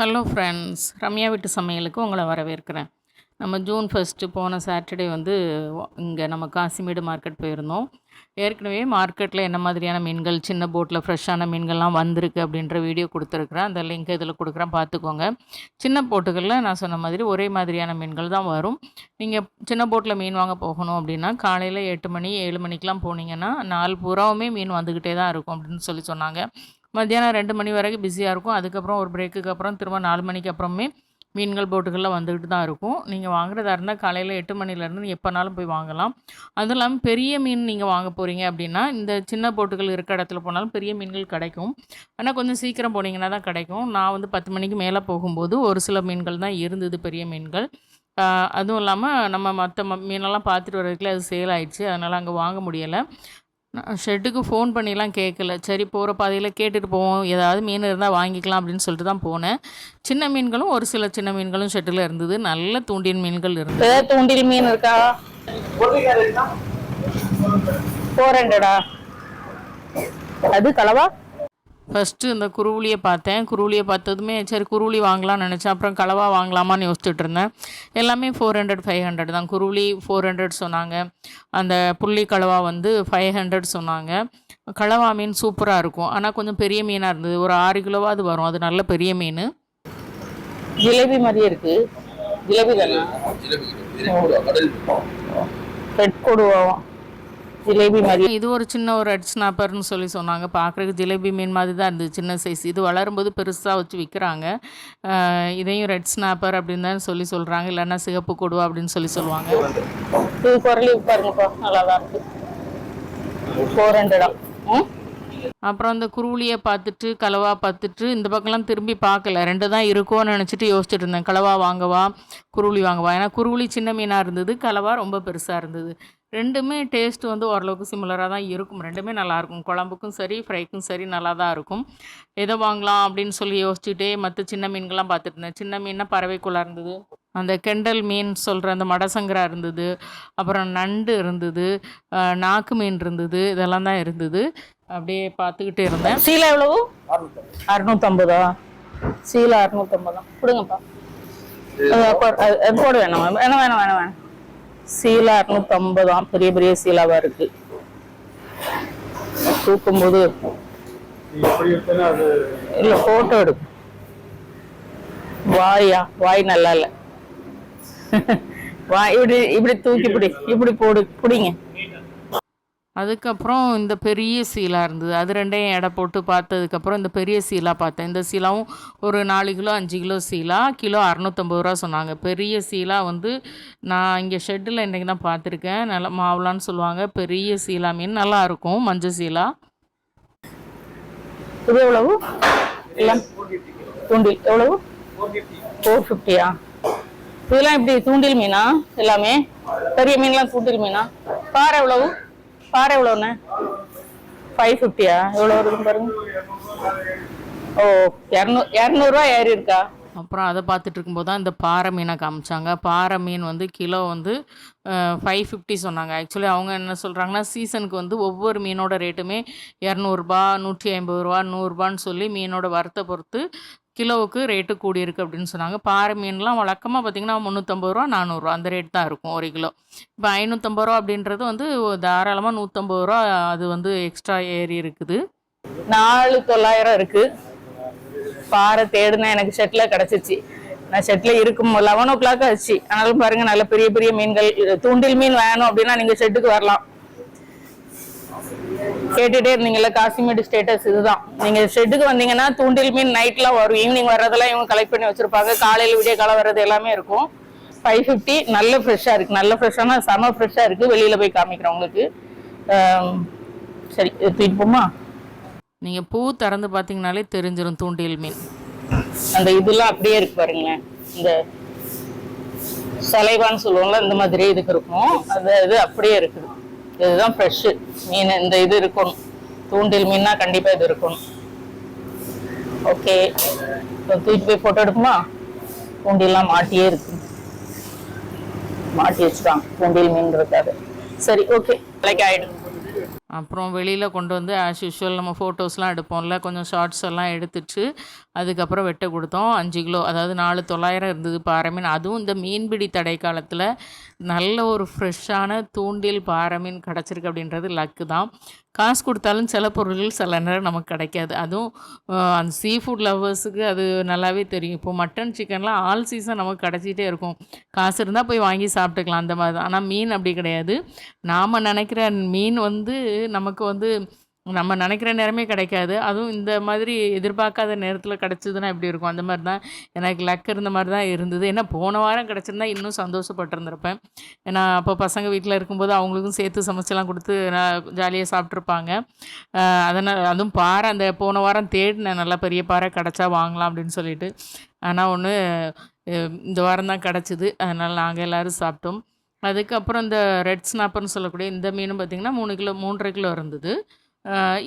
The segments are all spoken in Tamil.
ஹலோ ஃப்ரெண்ட்ஸ் ரம்யா வீட்டு சமையலுக்கு உங்களை வரவேற்கிறேன். நம்ம ஜூன் ஃபஸ்ட்டு போன சாட்டர்டே வந்து இங்கே நம்ம காசிமேடு மார்க்கெட் போயிருந்தோம். ஏற்கனவே மார்க்கெட்டில் என்ன மாதிரியான மீன்கள் சின்ன போட்டில் ஃப்ரெஷ்ஷான மீன்கள்லாம் வந்திருக்கு அப்படின்ற வீடியோ கொடுத்துருக்குறேன். அந்த லிங்க் இதில் கொடுக்குறேன். பார்த்துக்கோங்க. சின்ன போட்டுகளில் நான் சொன்ன மாதிரி ஒரே மாதிரியான மீன்கள் தான் வரும். நீங்கள் சின்ன போட்டில் மீன் வாங்க போகணும் அப்படின்னா காலையில் எட்டு மணி ஏழு மணிக்கெலாம் போனீங்கன்னா நாலு பூராவுமே மீன் வந்துக்கிட்டே தான் இருக்கும் அப்படின்னு சொல்லி சொன்னாங்க. மத்தியானம் ரெண்டு மணி வரைக்கும் பிஸியாக இருக்கும். அதுக்கப்புறம் ஒரு பிரேக்குக்கு அப்புறம் திரும்ப நாலு மணிக்கு அப்புறமே மீன்கள் போட்டுகளில் வந்துக்கிட்டு தான் இருக்கும். நீங்கள் வாங்குறதா இருந்தால் காலையில் எட்டு மணிலேருந்து எப்போனாலும் போய் வாங்கலாம். அதுவும் இல்லாமல் பெரிய மீன் நீங்கள் வாங்க போகிறீங்க அப்படின்னா இந்த சின்ன போட்டுகள் இருக்க இடத்துல போனாலும் பெரிய மீன்கள் கிடைக்கும். ஆனால் கொஞ்சம் சீக்கிரம் போனீங்கன்னா தான் கிடைக்கும். நான் வந்து பத்து மணிக்கு மேலே போகும்போது ஒரு சில மீன்கள் தான் இருந்தது பெரிய மீன்கள். அதுவும் இல்லாமல் நம்ம மற்ற மீனெல்லாம் பார்த்துட்டு வர்றதுக்குள்ளே அது சேல் ஆயிடுச்சு. அதனால் அங்கே வாங்க முடியலை. நான் ஷெட்டுக்கு ஃபோன் பண்ணிலாம் கேட்கல. சரி போகிற பாதையில் கேட்டுட்டு போவோம். ஏதாவது மீன் இருந்தால் வாங்கிக்கலாம் அப்படின்னு சொல்லிட்டு தான் போனேன். சின்ன மீன்களும் ஒரு சில சின்ன மீன்களும் ஷெட்டில் இருந்தது. நல்ல தூண்டின் மீன்கள் இருந்தது. தூண்டில் மீன் இருக்கா? ஃபோர் ஹண்ட்ரடா அது கலவா? ஃபஸ்ட்டு இந்த குருவிலியை பார்த்தேன். குருவிலியை பார்த்ததுமே சரி குருவிலி வாங்கலாம்னு நினச்சேன். அப்புறம் கலவா வாங்கலாமான்னு யோசிச்சுட்டு இருந்தேன். எல்லாமே ஃபோர் ஹண்ட்ரட் ஃபைவ் ஹண்ட்ரட் தான். குருவிலி ஃபோர் ஹண்ட்ரட் சொன்னாங்க. அந்த புள்ளி கலவா வந்து ஃபைவ் ஹண்ட்ரட் சொன்னாங்க. கலவா மீன் சூப்பராக இருக்கும். ஆனால் கொஞ்சம் பெரிய மீனாக இருந்தது. ஒரு ஆறு கிலோவா அது வரும். அது நல்ல பெரிய மீன். ஜிலேபி மாதிரியே இருக்கு. ஜிலேபி தானே? ரெட் கொடுவோம் ஜிலேபி மாதிரி. இது ஒரு சின்ன ஒரு ரெட் ஸ்னாப்பர்னு சொல்லி சொன்னாங்க. பார்க்குறதுக்கு ஜிலேபி மீன் மாதிரி தான் இருந்தது சின்ன சைஸ் இது வளரும்போது பெருசாக வச்சு விற்கிறாங்க இதையும் ரெட் ஸ்னாப்பர் அப்படின்னு தான் சொல்லி சொல்கிறாங்க இல்லைன்னா சிகப்பு கொடுவா அப்படின்னு சொல்லி சொல்லுவாங்க. இது குரலி பாருங்கப்பா நல்லா தான் இருக்கு ஃபோர் ஹண்ட்ரடா ம்? அப்புறம் அந்த குருவிலியை பார்த்துட்டு கலவா பார்த்துட்டு இந்த பக்கம்லாம் திரும்பி பார்க்கல. ரெண்டு தான் இருக்கும்னு நினச்சிட்டு யோசிச்சுட்டு இருந்தேன். கலவா வாங்கவா குருவிலி வாங்கவா? ஏன்னா குருவிலி சின்ன மீனாக இருந்தது கலவா ரொம்ப பெருசாக இருந்தது. ரெண்டுமே டேஸ்ட் வந்து ஓரளவுக்கு சிமிலராக தான் இருக்கும். ரெண்டுமே நல்லாயிருக்கும் குழம்புக்கும் சரி ஃப்ரைக்கும் சரி நல்லா தான் இருக்கும். எதை வாங்கலாம் அப்படின்னு சொல்லி யோசிச்சுட்டே மற்ற சின்ன மீன்கள்லாம் பார்த்துட்டு இருந்தேன். சின்ன மீன்னா பறவைக்குள்ளே இருந்தது. அந்த கெண்டல் மீன் சொல்கிற அந்த மடசங்கரா இருந்தது. அப்புறம் நண்டு இருந்தது. நாக்கு மீன் இருந்தது. இதெல்லாம் தான் இருந்தது. அப்படியே பார்த்துக்கிட்டே இருந்தேன். சீலா எவ்வளவு? அறுநூத்தம்பதா. சீலா அறுநூத்தம்பதா? கொடுங்கப்பா. போட வேணாம் வேணாம் வேணாம் வேணாம் வேணாம். சீலா அறுநூத்தம்பதாம் பெரிய பெரிய சீலாவா இருக்கு. தூக்கும்போது இல்ல போட்டோ எடு வாயா வாய் நல்லா இல்ல. வாய் இப்படி இப்படி தூக்கி இப்படி இப்படி போடு பிடிங்க. அதுக்கப்புறம் இந்த பெரிய சீலா இருந்தது. அது ரெண்டையும் எடை போட்டு பார்த்ததுக்கப்புறம் இந்த பெரிய சீலா பார்த்தேன். இந்த சீலாவும் ஒரு நாலு கிலோ அஞ்சு கிலோ சீலா கிலோ அறநூற்றம்பது ரூபா சொன்னாங்க. பெரிய சீலா வந்து நான் இங்கே ஷெட்டில் இன்றைக்கி தான் பார்த்துருக்கேன். நல்லா மாவுலான்னு சொல்லுவாங்க. பெரிய சீலா மீன் நல்லா இருக்கும் மஞ்சள் சீலா. இது எவ்வளவு? எல்லாம் தூண்டில். எவ்வளவு? ஃபோர் ஃபிஃப்டியா இதெல்லாம் எப்படி தூண்டில் மீனா? எல்லாமே? பெரிய மீன்லாம் தூண்டில் மீனா? பாறை எவ்வளவு? பாறை எவ்வளோண்ணே ஃபைவ் ஃபிஃப்டியா எவ்வளோ வருது பாருங்க. ஓ இரநூ இரநூறுவா ஏறி இருக்கா? அப்புறம் அதை பார்த்துட்டு இருக்கும்போது தான் இந்த பாறை மீனை காமிச்சாங்க. பாறை மீன் வந்து கிலோ வந்து ஃபைவ் ஃபிஃப்டி சொன்னாங்க. ஆக்சுவலி அவங்க என்ன சொல்கிறாங்கன்னா சீசனுக்கு வந்து ஒவ்வொரு மீனோட ரேட்டுமே இரநூறுபா நூற்றி ஐம்பது ரூபா நூறுரூபான்னு சொல்லி மீனோட வரத்தை பொறுத்து கிலோவுக்கு ரேட்டு கூடியிருக்கு அப்படின்னு சொன்னாங்க. பாறை மீன்லாம் வழக்கமாக பார்த்திங்கன்னா முந்நூற்றம்பது ரூபா நானூறுரூவா அந்த ரேட் தான் இருக்கும் ஒரு கிலோ. இப்போ ஐநூற்றம்பது ரூபா அப்படின்றது வந்து தாராளமாக நூற்றம்பது ரூபா அது வந்து எக்ஸ்ட்ரா ஏறி இருக்குது. நாலு தொள்ளாயிரம் இருக்குது பாறை தேடுனா எனக்கு செட்டில் கிடச்சிச்சு. நான் செட்டில் இருக்கும். லெவன் ஓ கிளாக் ஆச்சு. ஆனாலும் பாருங்கள் நல்ல பெரிய பெரிய மீன்கள் தூண்டில் மீன் வேணும் அப்படின்னா நீங்கள் ஷெட்டுக்கு வரலாம். கேட்டுட்டே இருந்தீங்கல்ல காசிமேடு ஸ்டேட்டஸ் இதுதான். நீங்க ஷெட்டுக்கு வந்தீங்கன்னா தூண்டில் மீன் நைட்லாம் வரும். ஈவினிங் வர்றதெல்லாம் இவங்க கலெக்ட் பண்ணி வச்சிருப்பாங்க. காலையில விடிய காலம் வர்றது எல்லாமே இருக்கும். ஃபைவ் ஃபிஃப்டி நல்ல ஃப்ரெஷ்ஷாக இருக்கு. நல்ல ஃப்ரெஷ்ஷானா செம ஃப்ரெஷ்ஷாக இருக்கு. வெளியில போய் காமிக்கிறேன் உங்களுக்கு. சரி தூக்கிட்டு போமா நீங்கள் பூ திறந்து பார்த்தீங்கனாலே தெரிஞ்சிடும் தூண்டில் மீன். அந்த இதெல்லாம் அப்படியே இருக்கு பாருங்களேன். இந்த சலைவான்னு சொல்லுவோம்ல இந்த மாதிரி இதுக்கு இருக்கும். அந்த இது அப்படியே இருக்குது. இதுதான் ஃப்ரெஷ்ஷு மீன் இந்த இது இருக்கணும். தூண்டில் மீன்னா கண்டிப்பா இது இருக்கணும். ஓகே தூக்கிட்டு போய் போட்டோ எடுக்குமா தூண்டில்லாம் மாட்டியே இருக்கு. மாட்டி வச்சுட்டான். தூண்டில் மீன் இருக்காது சரி ஓகே நாளைக்கு ஆயிடும் அப்புறம் வெளியில் கொண்டு வந்து ஆஸ் யூஷுவல் நம்ம ஃபோட்டோஸ்லாம் எடுப்போம்ல கொஞ்சம் ஷார்ட்ஸ் எல்லாம் எடுத்துட்டு அதுக்கப்புறம் வெட்ட கொடுத்தோம். அஞ்சு கிலோ அதாவது நாலு தொள்ளாயிரம் இருந்தது பாறை மீன். அதுவும் இந்த மீன்பிடி தடை காலத்தில் நல்ல ஒரு ஃப்ரெஷ்ஷான தூண்டில் பாறை மீன் கிடச்சிருக்கு அப்படின்றது லக்கு தான். காசு கொடுத்தாலும் சில பொருள்கள் சில நேரம் நமக்கு கிடைக்காது. அதுவும் அந்த சீ ஃபுட் லவ்வர்ஸுக்கு அது நல்லாவே தெரியும். இப்போ மட்டன் சிக்கன்லாம் ஆல் சீசன் நமக்கு கிடச்சிட்டே இருக்கும். காசு இருந்தால் போய் வாங்கி சாப்பிட்டுக்கலாம் அந்த மாதிரி தான். ஆனால் மீன் அப்படி கிடையாது. நாம் நினைக்கிற மீன் வந்து நமக்கு வந்து நம்ம நினைக்கிற நேரமே கிடைக்காது. அதுவும் இந்த மாதிரி எதிர்பார்க்காத நேரத்தில் கிடச்சிதுன்னா எப்படி இருக்கும்? அந்த மாதிரி தான் எனக்கு லக் இருந்த மாதிரி தான் இருந்தது. ஏன்னா போன வாரம் கிடச்சிருந்தா இன்னும் சந்தோஷப்பட்டிருந்திருப்பேன். ஏன்னா அப்போ பசங்க வீட்டில் இருக்கும்போது அவங்களுக்கும் சேர்த்து சமைச்செல்லாம் கொடுத்து நான் ஜாலியாக சாப்பிட்ருப்பாங்க அதனால் அதுவும் பாறை அந்த போன வாரம் தேடினேன். நல்லா பெரிய பாறை கிடச்சா வாங்கலாம் அப்படின்னு சொல்லிட்டு. ஆனால் ஒன்று இந்த வாரம் தான் கிடச்சிது. அதனால் நாங்கள் எல்லோரும் சாப்பிட்டோம். அதுக்கப்புறம் இந்த ரெட் ஸ்னாப்பர்னு சொல்லக்கூடிய இந்த மீனும் பார்த்திங்கன்னா மூணு கிலோ மூன்றரை கிலோ இருந்தது.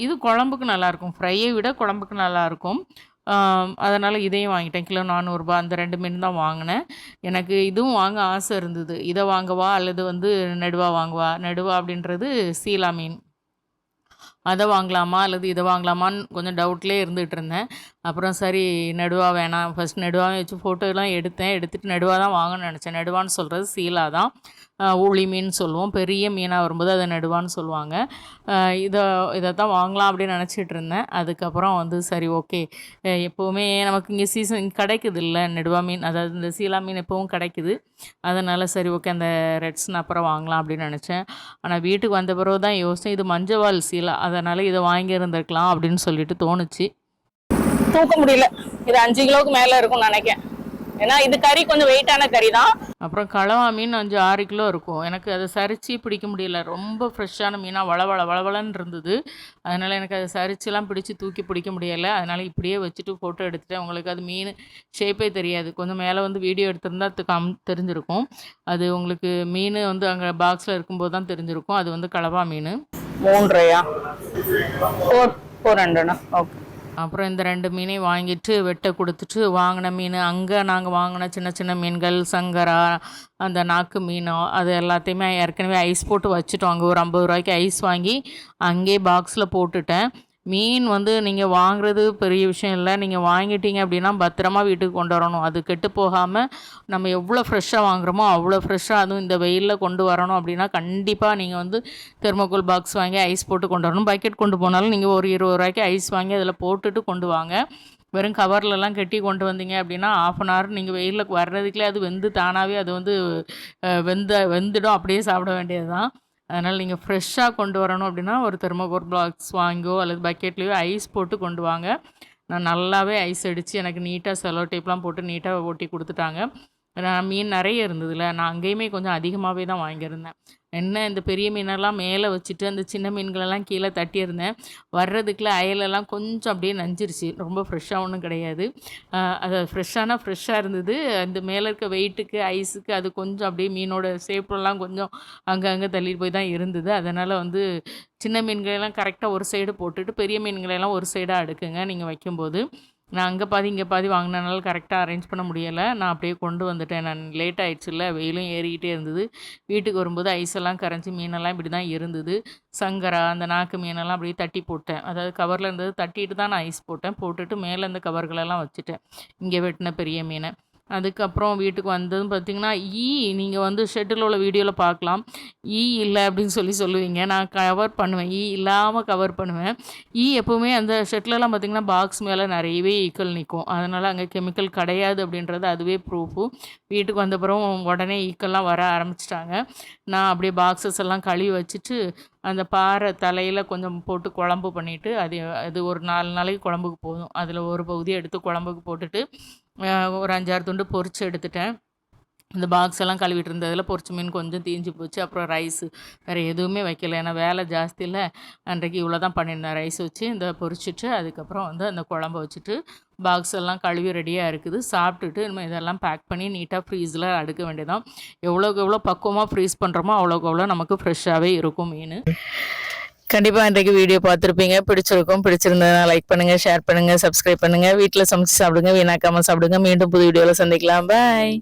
இது குழம்புக்கு நல்லாயிருக்கும். ஃப்ரையை விட குழம்புக்கு நல்லாயிருக்கும். அதனால் இதையும் வாங்கிட்டேன். கிலோ நானூறுரூபா அந்த ரெண்டு மீன் தான் வாங்கினேன். எனக்கு இதுவும் வாங்க ஆசை இருந்தது. இதை வாங்கவா? அல்லது வந்து நெடுவா வாங்கவா? நெடுவா அப்படின்றது சீலா மீன். அதை வாங்கலாமா? அல்லது இதை வாங்கலாமான்னு கொஞ்சம் டவுட்லேயே இருந்துகிட்டு இருந்தேன். அப்புறம் சரி நெடுவா வேணாம். ஃபர்ஸ்ட் நெடுவாவே வச்சு ஃபோட்டோலாம் எடுத்தேன். எடுத்துகிட்டு நெடுவா தான் வாங்கணும்னு நினச்சேன். நெடுவான்னு சொல்கிறது சீலா தான். ஊழி ஊளி மீன் சொல்லுவோம். பெரிய மீனாக வரும்போது அதை நடுவான்னு சொல்லுவாங்க. இதை இதை தான் வாங்கலாம் அப்படின்னு நினச்சிட்டு இருந்தேன் அதுக்கப்புறம் வந்து சரி ஓகே. எப்போவுமே நமக்கு இங்கே சீசன் கிடைக்குது இல்லை நெடுவா மீன். அதாவது இந்த சீலா மீன் எப்போவும் கிடைக்குது. அதனால் சரி ஓகே அந்த ரெட்ஸ்னு அப்புறம் வாங்கலாம் அப்படின்னு நினச்சேன். ஆனால் வீட்டுக்கு வந்த பிறகு தான் யோசனை இது மஞ்சவால் சீலா. அதனால் இதை வாங்கியிருந்திருக்கலாம் அப்படின்னு சொல்லிட்டு தோணுச்சு. தூக்க முடியல. இது அஞ்சு கிலோவுக்கு மேலே இருக்கும்னு நினைக்கிறேன். ஏன்னா இது கறி கொஞ்சம் வெயிட்டான கறி தான் அப்புறம் கலவா மீன் அஞ்சு ஆறு கிலோ இருக்கும். எனக்கு அதை சரிச்சு பிடிக்க முடியல. ரொம்ப ஃப்ரெஷ்ஷான மீனாக வளவள வளவளன்னு இருந்தது. அதனால் எனக்கு அதை சரிச்சுலாம் பிடிச்சி தூக்கி பிடிக்க முடியலை. அதனால் இப்படியே வச்சுட்டு ஃபோட்டோ எடுத்துட்டேன். உங்களுக்கு அது மீன் ஷேப்பே தெரியாது. கொஞ்சம் மேலே வந்து வீடியோ எடுத்திருந்தா அது கம் தெரிஞ்சிருக்கும். அது உங்களுக்கு மீன் வந்து அங்கே பாக்ஸில் இருக்கும்போது தான் தெரிஞ்சிருக்கும். அது வந்து கலவா மீன். மூன்றையா? ஃபோர் ஃபோர் ஹண்ட்ரடா ஓகே அப்புறம் இந்த ரெண்டு மீனையும் வாங்கிட்டு வெட்ட கொடுத்துட்டு வாங்கின மீன் அங்கே நாங்கள் வாங்கின சின்ன சின்ன மீன்கள் சங்கரா அந்த நாக்கு மீனோ அது எல்லாத்தையுமே ஏற்கனவே ஐஸ் போட்டு வச்சுட்டோம். அங்கே ஒரு ஐம்பது ரூபாய்க்கு ஐஸ் வாங்கி அங்கேயே பாக்ஸில் போட்டுட்டேன். மீன் வந்து நீங்கள் வாங்குறது பெரிய விஷயம் இல்லை. நீங்கள் வாங்கிட்டீங்க அப்படின்னா பத்திரமா வீட்டுக்கு கொண்டு வரணும். அது கெட்டு போகாமல் நம்ம எவ்வளோ ஃப்ரெஷ்ஷாக வாங்குறோமோ அவ்வளோ ஃப்ரெஷ்ஷாக அதுவும் இந்த வெயிலில் கொண்டு வரணும் அப்படின்னா கண்டிப்பாக நீங்கள் வந்து தெர்மோகோல் பாக்ஸ் வாங்கி ஐஸ் போட்டு கொண்டு வரணும். பக்கெட் கொண்டு போனாலும் நீங்கள் ஒரு இருபது ரூபாய்க்கு ஐஸ் வாங்கி அதில் போட்டுட்டு கொண்டு வாங்க. வெறும் கவர்லலாம் கட்டி கொண்டு வந்தீங்க அப்படின்னா ஆஃப் அன் ஹவர் நீங்கள் வெயிலில் வர்றதுக்குள்ளே அது வெந்து தானாகவே அது வந்து வெந்த வெந்துடும். அப்படியே சாப்பிட வேண்டியது தான் அதனால் நீங்கள் ஃப்ரெஷ்ஷாக கொண்டு வரணும் அப்படின்னா ஒரு தெர்மோகோர் பிளாக்ஸ் வாங்கியோ அல்லது பக்கெட்லேயோ ஐஸ் போட்டு கொண்டு வாங்க. நான் நல்லாவே ஐஸ் அடித்து எனக்கு நீட்டாக செலோ டேப்லாம் போட்டு நீட்டாக ஒட்டி கொடுத்துட்டாங்க. மீன் நிறைய இருந்ததுல. நான் அங்கேயுமே கொஞ்சம் அதிகமாகவே தான் வாங்கியிருந்தேன். என்ன இந்த பெரிய மீனெல்லாம் மேலே வச்சுட்டு அந்த சின்ன மீன்களெல்லாம் கீழே தட்டியிருந்தேன். வர்றதுக்குள்ள அயலெல்லாம் கொஞ்சம் அப்படியே நஞ்சிருச்சு. ரொம்ப ஃப்ரெஷ்ஷாக ஒன்றும் கிடையாது. அது ஃப்ரெஷ்ஷானா ஃப்ரெஷ்ஷாக இருந்தது. அந்த மேலே இருக்க வெயிட்டுக்கு ஐஸுக்கு அது கொஞ்சம் அப்படியே மீனோட சேப்பெல்லாம் கொஞ்சம் அங்கங்கே தள்ளிட்டு போய் தான் இருந்தது. அதனால் வந்து சின்ன மீன்களெல்லாம் கரெக்டாக ஒரு சைடு போட்டுட்டு பெரிய மீன்களெல்லாம் ஒரு சைடாக அடுக்குங்க. நீங்கள் வைக்கும்போது. நான் அங்கே பாதி இங்கே பாதி வாங்கினனால கரெக்டாக அரேஞ்ச் பண்ண முடியலை. நான் அப்படியே கொண்டு வந்துட்டேன். நான் லேட் ஆகிடுச்சுல வெயிலும் ஏறிக்கிட்டே இருந்தது. வீட்டுக்கு வரும்போது ஐஸ் எல்லாம் கரைஞ்சி மீனெல்லாம் இப்படி தான் இருந்தது. சங்கரா அந்த நாக்கு மீனெல்லாம் அப்படியே தட்டி போட்டேன். அதாவது கவரில் இருந்தது தட்டிட்டு தான் நான் ஐஸ் போட்டேன். போட்டுட்டு மேலே இந்த கவர்களெல்லாம் வச்சுட்டேன். இங்கே வெட்டின பெரிய மீனை. அதுக்கப்புறம் வீட்டுக்கு வந்ததும் பார்த்தீங்கன்னா ஈ நீங்கள் வந்து ஷெட்டில் உள்ள வீடியோவில் பார்க்கலாம். ஈ இல்லை அப்படின்னு சொல்லி சொல்லுவீங்க. நான் கவர் பண்ணுவேன். ஈ இல்லாமல் கவர் பண்ணுவேன். ஈ எப்போவுமே அந்த ஷெட்டிலலாம் பார்த்தீங்கன்னா பாக்ஸ் மேலே நிறையவே ஈக்கள் நிற்கும் அதனால் அங்கே கெமிக்கல் கிடையாது அப்படின்றது அதுவே ப்ரூஃபு வீட்டுக்கு வந்த பிறகு உடனே ஈக்கெல்லாம் வர ஆரம்பிச்சிட்டாங்க. நான் அப்படியே பாக்ஸஸ் எல்லாம் கழுவி வச்சுட்டு அந்த பாறை தலையில் கொஞ்சம் போட்டு குழம்பு பண்ணிவிட்டு அது அது ஒரு நாலு நாளைக்கு குழம்புக்கு போதும். அதில் ஒரு பகுதியை எடுத்து குழம்புக்கு போட்டுட்டு ஒரு அஞ்சாறு துண்டு பொறிச்சு எடுத்துட்டேன். இந்த பாக்ஸ் எல்லாம் கழுவிட்டு இருந்ததில் பொறிச்சு மீன் கொஞ்சம் தீஞ்சு போச்சு. அப்புறம் ரைஸு வேறு எதுவுமே வைக்கல. ஏன்னா வேலை ஜாஸ்தி இல்லை. அன்றைக்கு இவ்வளோ தான் பண்ணியிருந்தேன். ரைஸ் வச்சு இந்த பொரிச்சிட்டு அதுக்கப்புறம் வந்து அந்த குழம்ப வச்சுட்டு பாக்ஸ் எல்லாம் கழுவி ரெடியாக இருக்குது. சாப்பிட்டுட்டு நம்ம இதெல்லாம் பேக் பண்ணி நீட்டாக ஃப்ரீஸில் அடுக்க வேண்டியதான் எவ்வளோக்கு எவ்வளோ பக்குவமாக ஃப்ரீஸ் பண்ணுறோமோ அவ்வளோக்கு அவ்வளோ நமக்கு ஃப்ரெஷ்ஷாகவே இருக்கும் மீன். கண்டிப்பாக இன்றைக்கு வீடியோ பார்த்துருப்பீங்க. பிடிச்சிருக்கும் பிடிச்சிருந்ததுனா லைக் பண்ணுங்கள் ஷேர் பண்ணுங்கள் சப்ஸ்கிரைப் பண்ணுங்கள் வீட்டில் சமைச்சு சாப்பிடுங்க வீணாக்காமல் சாப்பிடுங்க. மீண்டும் புது வீடியோவில் சந்திக்கலாம். பாய்